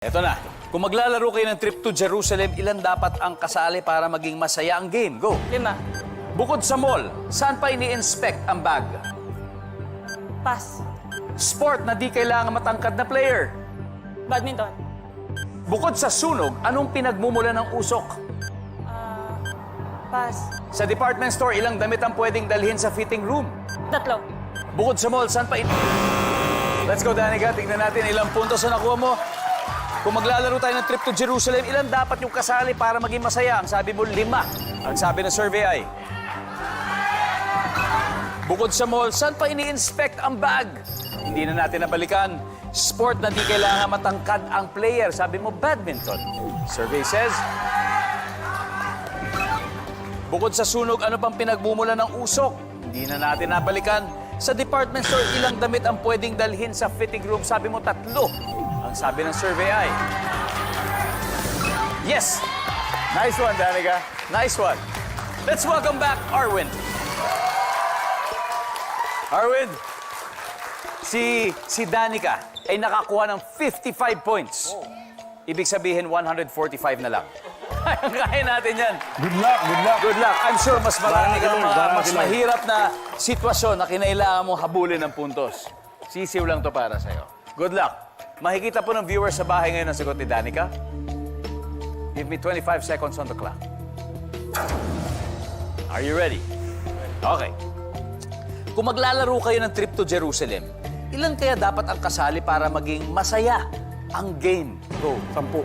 Eto na. Kung maglalaro kayo ng trip to Jerusalem, ilan dapat ang kasali para maging masaya ang game? Go! Lima. Bukod sa mall, saan pa ini-inspect ang bag? Pass. Sport na di kailangan matangkad na player. Badminton. Bukod sa sunog, anong pinagmumula ng usok? Ah, pass. Sa department store, ilang damit ang pwedeng dalhin sa fitting room? Tatlo. Bukod sa mall, saan pa in... Let's go, Danica. Tingnan natin ilang puntos na nakuha mo. Kung maglalaro tayo ng trip to Jerusalem, ilan dapat yung kasali para maging masaya? Ang sabi mo, lima. Ang sabi ng survey ay... Bukod sa mall, saan pa ini-inspect ang bag? Hindi na natin nabalikan. Sport na di kailangan matangkad ang player. Sabi mo, badminton. Survey says... Bukod sa sunog, ano pang pinagmumula ng usok? Hindi na natin nabalikan. Sa department store, ilang damit ang pwedeng dalhin sa fitting room? Sabi mo, tatlo. Ang sabi ng survey ay... Yes! Nice one, Danica. Nice one. Let's welcome back Arwin. Arwin, si, si Danica ay nakakuha ng 55 points. Ibig sabihin, 145 na lang. Kaya natin yan. Good luck, good luck. Good luck. I'm sure mas marami kang lang, mga mas mahirap na sitwasyon na kinailangan mong habulin ng puntos. Sisiw lang to para sa'yo. Good luck. Makikita po ng viewers sa bahay ngayon ang sagot ni Danica. Give me 25 seconds on the clock. Are you ready? Okay. Kung maglalaro kayo ng trip to Jerusalem, ilan kaya dapat ang kasali para maging masaya ang game? Go. Sampu.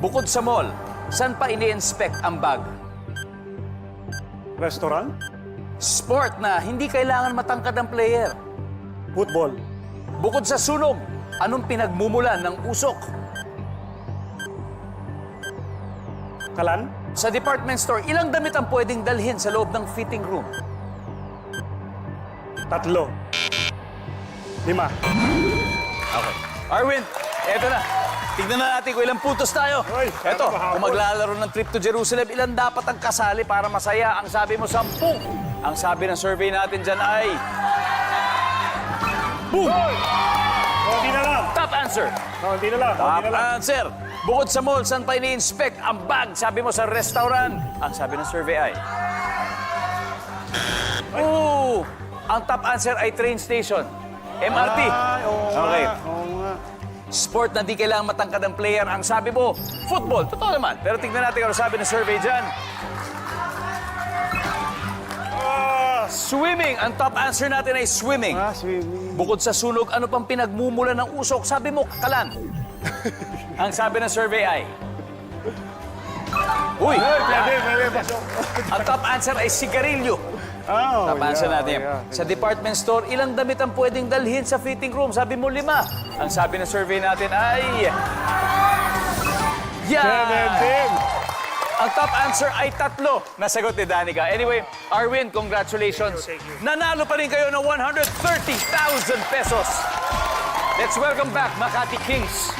Bukod sa mall, saan pa ini-inspect ang bag? Restaurant? Sport na hindi kailangan matangkad ang player. Football. Bukod sa sunog, anong pinagmumulan ng usok? Kalan? Sa department store, ilang damit ang pwedeng dalhin sa loob ng fitting room? Tatlo. Lima. Okay. Arwin, eto na. Tignan na natin kung ilang puntos tayo. Hoy, Eto, kung maglalaro ng trip to Jerusalem, ilan dapat ang kasali para masaya? Ang sabi mo, sampu. Ang sabi ng survey natin dyan ay... Boom! Top answer. Konti na lang. Konti Top na lang. answer. Bukod sa mall, saan pa ini-inspect ang bag? Sabi mo sa restaurant. Ang sabi ng survey ay... Ooh! Ang top answer ay train station. MRT. Ay, oo nga. Okay. Oo nga. Sport na di kailangang matangkad ang player. Ang sabi mo, football. Totoo naman. Pero tingnan natin kung ano sabi ng survey dyan. Swimming. Ang top answer natin ay swimming. ah, swimming. Bukod sa sunog, ano pang pinagmumula ng usok? Sabi mo, kalan. Ang sabi ng survey ay... Uy! Ay, pwede, pwede. Pasok. Ang top answer ay sigarilyo. Ah, Top answer yeah, natin. yeah. Sa department store, ilang damit ang pwedeng dalhin sa fitting room? Sabi mo, lima. Ang sabi ng survey natin ay... Yeah! Ang top answer ay tatlo. Nasagot ni Danica. Anyway, Arwin, congratulations. Thank you, thank you. Nanalo pa rin kayo ng 130,000 pesos. Let's welcome back Makati Kings.